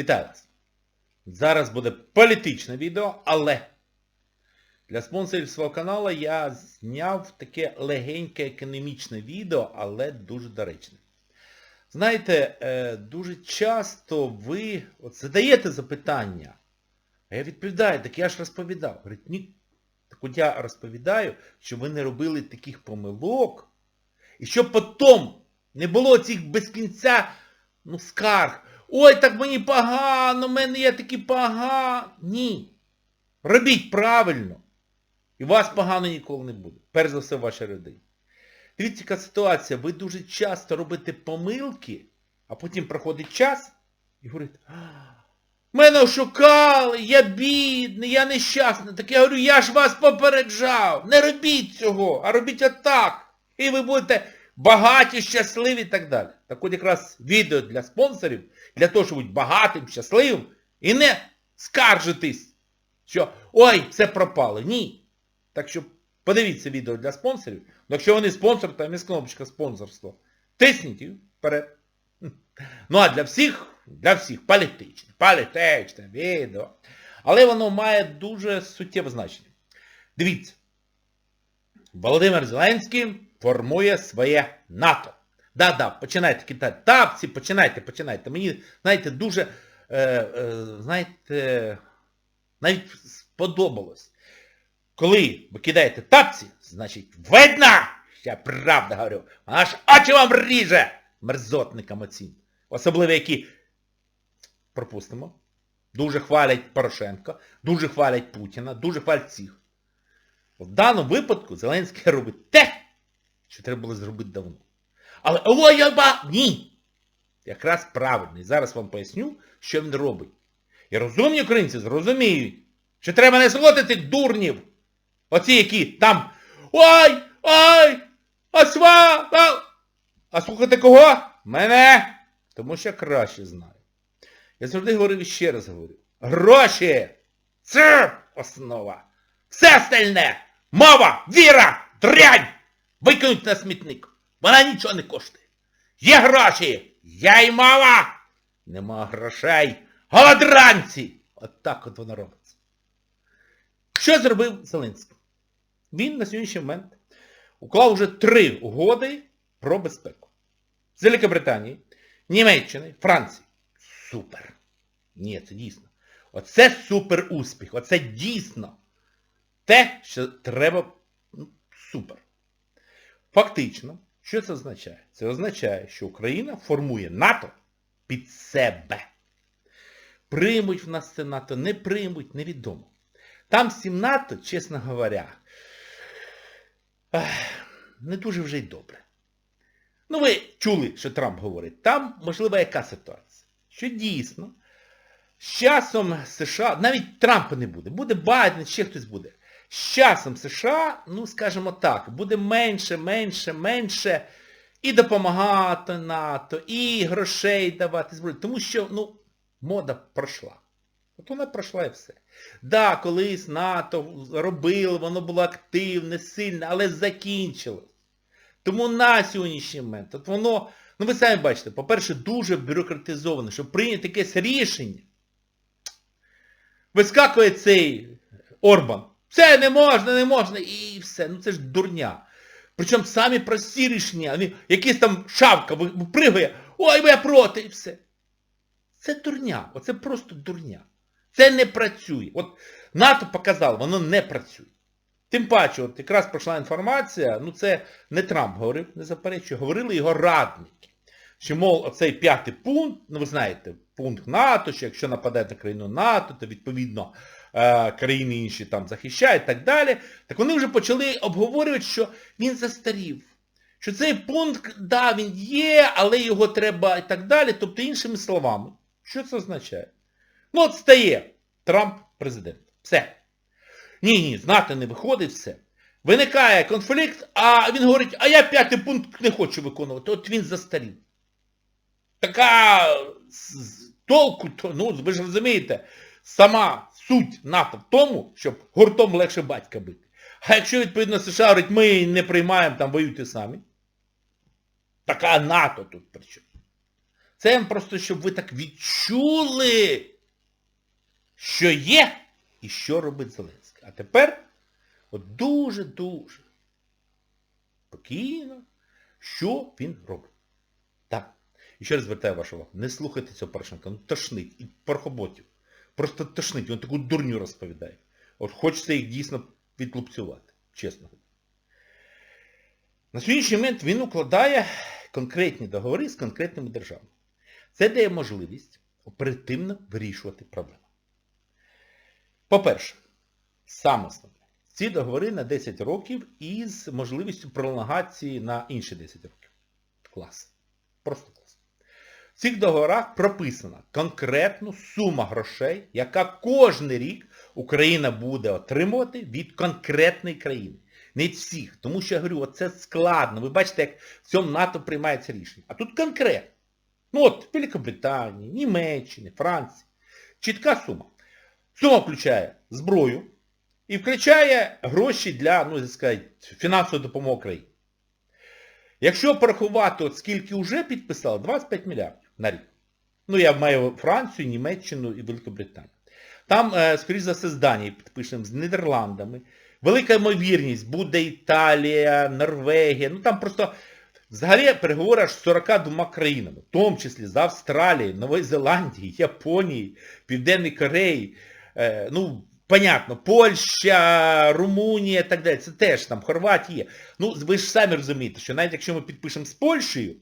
Вітаю вас! Зараз буде політичне відео, але для спонсорів свого каналу я зняв таке легеньке економічне відео, але дуже доречне. Знаєте, е, дуже часто ви от задаєте запитання, а я відповідаю, так я ж розповідав. Говорить, ні, так от я розповідаю, що ви не робили таких помилок, і щоб потім не було цих без кінця ну, скарг. Ой, так мені погано, в мене є такі погано. Ні. Робіть правильно. І вас погано ніколи не буде. Перш за все в вашій родині. Дивіться, яка ситуація. Ви дуже часто робите помилки, а потім проходить час і говорите, мене ошукали, я бідний, я нещасний. Так я говорю, я ж вас попереджав. Не робіть цього, а робіть отак. І ви будете багаті, щасливі і так далі. Так от якраз відео для спонсорів, для того, щоб бути багатим, щасливим і не скаржитись, що ой, все пропало. Ні. Так що подивіться відео для спонсорів. Ну, якщо вони спонсор, там є кнопочка спонсорство. Тисніть і вперед. Ну а для всіх, для всіх політичне, політичне відео. Але воно має дуже суттєве значення. Дивіться. Володимир Зеленський формує своє НАТО. Да-да, починайте кидати тапці, починайте, починайте. Мені, знаєте, дуже, е, е, знаєте, навіть сподобалось. Коли ви кидаєте тапці, значить, видно, я правда говорю, аж очі вам ріже мерзотникам оцім. Особливо, які, пропустимо, дуже хвалять Порошенка, дуже хвалять Путіна, дуже хвалять всіх. В даному випадку Зеленський робить те, що треба було зробити давно. Але ой, ба... Ні! Якраз правильно. І зараз вам поясню, що він робить. І розумні українці зрозуміють, що треба не тих дурнів. Оці, які там Ой! Ой! Асва! А, а слухати кого? Мене! Тому що я краще знаю. Я завжди говорив і ще раз говорю. Гроші! Це основа! Все остальне! Мова! Віра! Дрянь! Викинуть на смітник! Вона нічого не коштує. Є гроші! Є й мова! Нема грошей! Голодранці! От так от воно робиться. Що зробив Зеленський? Він на сьогоднішній момент уклав вже три угоди про безпеку. З Великобританії, Німеччини, Франції. Супер. Ні, це дійсно. Оце супер успіх. Оце дійсно те, що треба ну, супер. Фактично, що це означає? Це означає, що Україна формує НАТО під себе. Приймуть в нас це НАТО, не приймуть, невідомо. Там сім НАТО, чесно говоря, не дуже вже й добре. Ну ви чули, що Трамп говорить. Там, можливо, яка ситуація? Що дійсно, з часом США, навіть Трампа не буде, буде Байден, ще хтось буде. З часом США, ну скажімо так, буде менше, менше, менше і допомагати НАТО, і грошей давати зброю. Тому що, ну, мода пройшла. От вона пройшла і все. Да, колись НАТО робило, воно було активне, сильне, але закінчилось. Тому на сьогоднішній момент, от воно, ну ви самі бачите, по-перше, дуже бюрократизоване, щоб прийняти якесь рішення. Вискакує цей Орбан. Все, не можна, не можна. І все. Ну це ж дурня. Причому самі прості рішення, якийсь там шавка пригає, ой, я проти, і все. Це дурня. Оце просто дурня. Це не працює. От НАТО показало, воно не працює. Тим паче, от якраз пройшла інформація, ну це не Трамп говорив, не заперечую, говорили його радники. Що, мов, оцей п'ятий пункт, ну ви знаєте, пункт НАТО, що якщо нападе на країну НАТО, то відповідно країни інші там захищають і так далі. Так вони вже почали обговорювати, що він застарів. Що цей пункт, да, він є, але його треба і так далі. Тобто, іншими словами, що це означає? Ну от стає Трамп президент. Все. Ні, ні, з НАТО не виходить все. Виникає конфлікт, а він говорить, а я п'ятий пункт не хочу виконувати. От він застарів. Така толку, ну ви ж розумієте, сама суть НАТО в тому, щоб гуртом легше батька бити. А якщо, відповідно, США говорить, ми не приймаємо, там воюйте самі. Така НАТО тут при чому. Це просто, щоб ви так відчули, що є і що робить Зеленський. А тепер от дуже-дуже спокійно, що він робить. Так. І ще раз звертаю вашу увагу, не слухайте цього Порошенка, ну тошнить. І порхоботів. Просто тошнить, він таку дурню розповідає. От хочеться їх дійсно відлупцювати, чесно. На сьогоднішній момент він укладає конкретні договори з конкретними державами. Це дає можливість оперативно вирішувати проблеми. По-перше, саме основне, ці договори на 10 років із можливістю пролонгації на інші 10 років. Клас. Просто клас. В цих договорах прописана конкретна сума грошей, яка кожен рік Україна буде отримувати від конкретної країни. Не всіх. Тому що я говорю, оце складно. Ви бачите, як в цьому НАТО приймається рішення. А тут конкретно. Ну от, Великобританії, Німеччини, Франції. Чітка сума. Сума включає зброю і включає гроші для, ну, сказати, фінансової допомоги країні. Якщо порахувати, от скільки вже підписали, 25 мільярдів на рік. Ну, я маю Францію, Німеччину і Великобританію. Там, е, скоріш за все, з Данією підпишемо, з Нідерландами. Велика ймовірність, буде Італія, Норвегія. Ну там просто взагалі переговори аж з 42 країнами, в тому числі з Австралії, Нової Зеландії, Японії, Південної Кореї. Е, ну, понятно, Польща, Румунія і так далі. Це теж там, Хорватія. Ну, ви ж самі розумієте, що навіть якщо ми підпишемо з Польщею,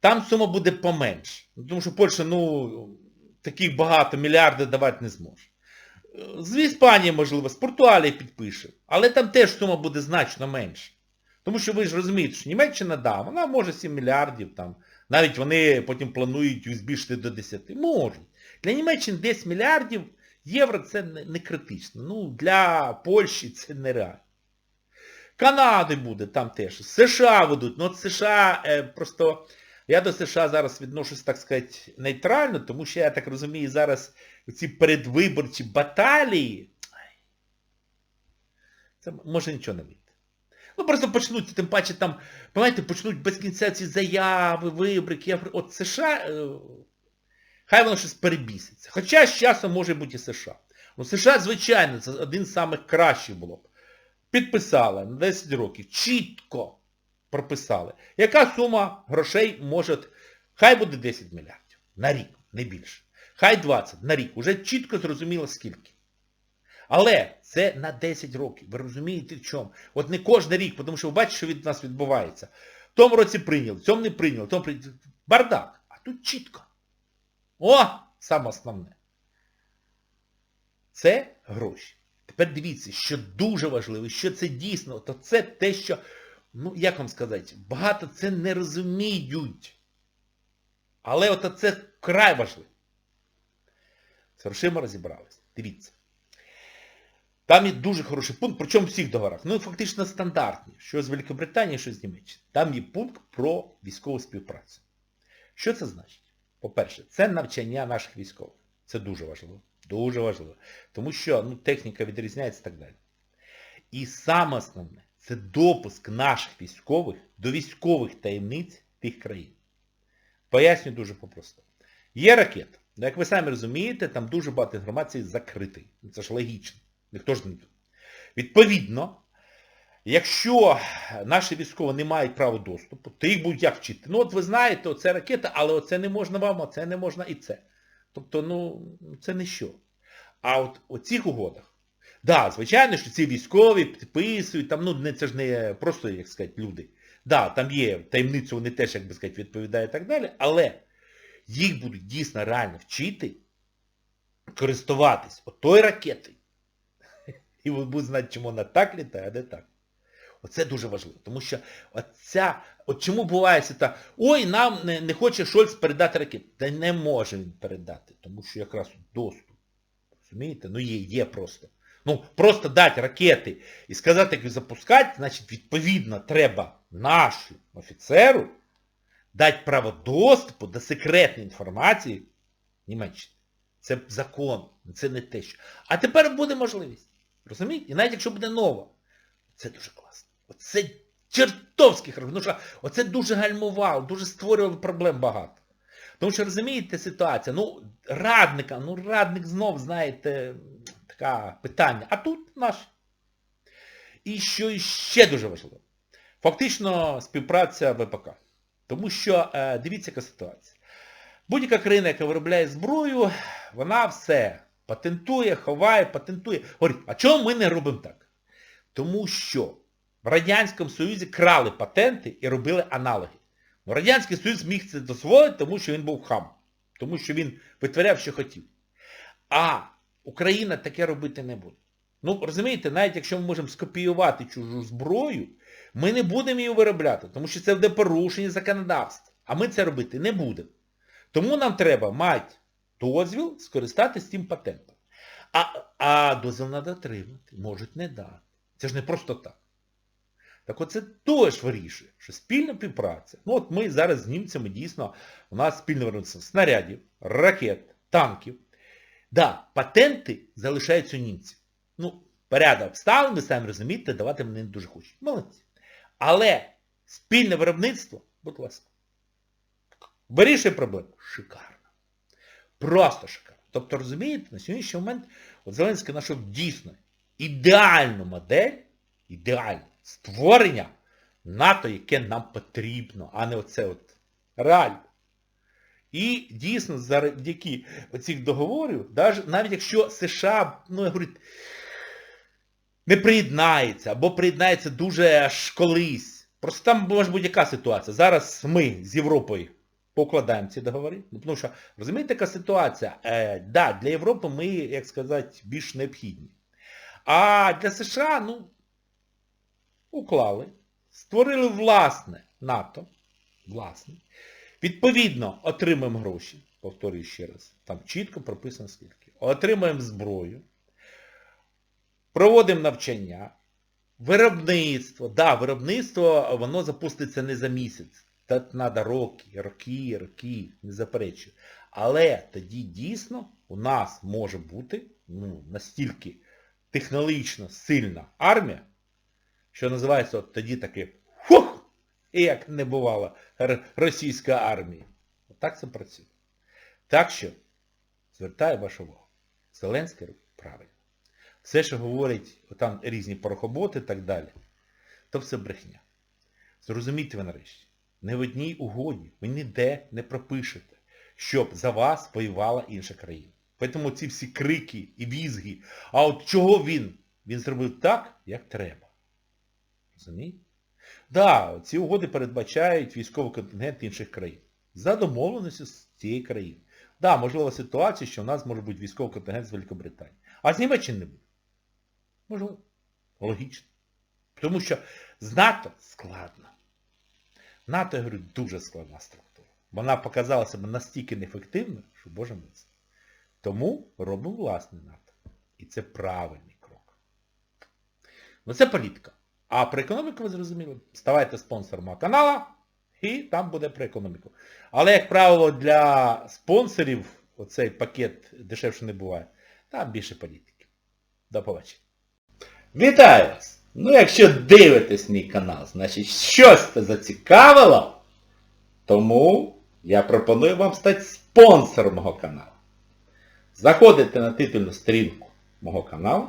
там сума буде поменше. Ну, Тому що Польща, ну, таких багато мільярдів давати не зможе. З Іспанії, можливо, з Португалії підпише. Але там теж сума буде значно менше. Тому що ви ж розумієте, що Німеччина, да, вона може 7 мільярдів, там, навіть вони потім планують збільшити до 10. Можуть. Для Німеччини 10 мільярдів євро це не, критично. Ну, для Польщі це нереально. Канади буде там теж. США ведуть. Ну от США е, просто... Я до США зараз відношусь, так сказати, нейтрально, тому що, я так розумію, зараз ці передвиборчі баталії, це може нічого не вийти. Ну просто почнуть, тим паче там, пам'ятаєте, почнуть без кінця ці заяви, вибрики. От США, е, хай воно щось перебіситься. Хоча з часом може бути і США. Ну США, звичайно, це один з самих кращих було б. Підписали на 10 років, чітко прописали. Яка сума грошей може... Хай буде 10 мільярдів на рік, не більше. Хай 20 на рік. Уже чітко зрозуміло скільки. Але це на 10 років. Ви розумієте в чому? От не кожен рік, тому що ви бачите, що від нас відбувається. В тому році прийняли, в цьому не прийняли, в тому прийняли. Бардак. А тут чітко. О, саме основне. Це гроші. Тепер дивіться, що дуже важливо, що це дійсно, то це те, що, ну, як вам сказати, багато це не розуміють. Але от це край важливо. З грошима розібрались. Дивіться. Там є дуже хороший пункт, причому в всіх договорах. Ну, фактично стандартні. Що з Великобританії, що з Німеччини. Там є пункт про військову співпрацю. Що це значить? По-перше, це навчання наших військових. Це дуже важливо. Дуже важливо. Тому що ну, техніка відрізняється і так далі. І саме основне, це допуск наших військових до військових таємниць тих країн. Поясню дуже попросто. Є ракета. Ну, як ви самі розумієте, там дуже багато інформації закритий. Це ж логічно. Ніхто ж не... Відповідно, якщо наші військові не мають права доступу, то їх будуть як вчити. Ну от ви знаєте, оце ракета, але оце не можна вам, оце не можна і це. Тобто, ну, це не що. А от у цих угодах, да, звичайно, що ці військові підписують, там, ну, не, це ж не просто, як сказати, люди. Да, там є таємницю, вони теж, як би сказати, відповідають і так далі, але їх будуть дійсно реально вчити користуватись отою ракетою. І ви будете знати, чому вона так літає, а де так. Оце дуже важливо. Тому що оця, от чому буває та, ой, нам не, не хоче Шольц передати ракети. Та не може він передати, тому що якраз доступ. Розумієте? Ну є, є просто. Ну, просто дати ракети і сказати, як їх запускати, значить, відповідно, треба нашому офіцеру дати право доступу до секретної інформації Німеччини. Це закон, це не те, що. А тепер буде можливість. Розумієте? І навіть якщо буде нова, це дуже класно. Оце чертовський характер. Ну що, оце дуже гальмувало, дуже створювало проблем багато. Тому що розумієте ситуація, ну, радника, ну радник знов, знаєте, така питання. А тут наш. І що ще дуже важливо. Фактично співпраця ВПК. Тому що, е, дивіться, яка ситуація. Будь-яка країна, яка виробляє зброю, вона все патентує, ховає, патентує. Говорить, а чому ми не робимо так? Тому що в Радянському Союзі крали патенти і робили аналоги. Ну, Радянський Союз міг це дозволити, тому що він був хам. Тому що він витворяв, що хотів. А Україна таке робити не буде. Ну, розумієте, навіть якщо ми можемо скопіювати чужу зброю, ми не будемо її виробляти, тому що це буде порушення законодавства. А ми це робити не будемо. Тому нам треба мати дозвіл скористатися цим патентом. А, а дозвіл треба отримати, можуть не дати. Це ж не просто так. Так оце теж вирішує, що спільна співпраця. Ну от ми зараз з німцями дійсно, у нас спільне виробництво снарядів, ракет, танків. Да, патенти залишаються у німців. Ну, порядок обставин, ви самі розумієте, давати вони не дуже хочуть. Молодці. Але спільне виробництво, будь ласка. Вирішує проблему? Шикарно. Просто шикарно. Тобто, розумієте, на сьогоднішній момент от Зеленський знайшов дійсно ідеальну модель, ідеальну створення НАТО, яке нам потрібно, а не оце от реально. І дійсно завдяки оцих договорів, навіть якщо США, ну я говорю, не приєднається, або приєднається дуже аж колись. Просто там може бути яка ситуація. Зараз ми з Європою покладаємо ці договори. Ну, тому що, розумієте, яка ситуація? Е, да, для Європи ми, як сказати, більш необхідні. А для США, ну, уклали, створили власне НАТО, власне. Відповідно, отримаємо гроші, повторюю ще раз, там чітко прописано скільки. Отримаємо зброю, проводимо навчання, виробництво. Да, виробництво, воно запуститься не за місяць. Та треба роки, роки, роки, не заперечую. Але тоді дійсно у нас може бути ну, настільки технологічно сильна армія, що називається от тоді таке! І як не бувало російська армія. Отак це працює. Так що, звертаю вашу увагу, Зеленський робить правильно. Все, що говорять там різні порохоботи і так далі, то все брехня. Зрозумійте ви нарешті, не в одній угоді ви ніде не пропишете, щоб за вас воювала інша країна. Тому ці всі крики і візги, а от чого він? Він зробив так, як треба. Розумієте? Да, ці угоди передбачають військовий контингент інших країн. За домовленістю з цієї країни. Да, можлива ситуація, що в нас може бути військовий контингент з Великобританії. А з Німеччини не буде. Можливо. Логічно. Тому що з НАТО складно. НАТО, я говорю, дуже складна структура. Вона показала себе настільки неефективною, що Боже милость. Тому робимо власне НАТО. І це правильний крок. Ну це політика. А про економіку ви зрозуміли. Ставайте спонсором мого каналу і там буде про економіку. Але, як правило, для спонсорів оцей пакет дешевше не буває. Там більше політики. До побачення. Вітаю вас! Ну, якщо дивитесь мій канал, значить щось це зацікавило, тому я пропоную вам стати спонсором мого каналу. Заходите на титульну сторінку мого каналу,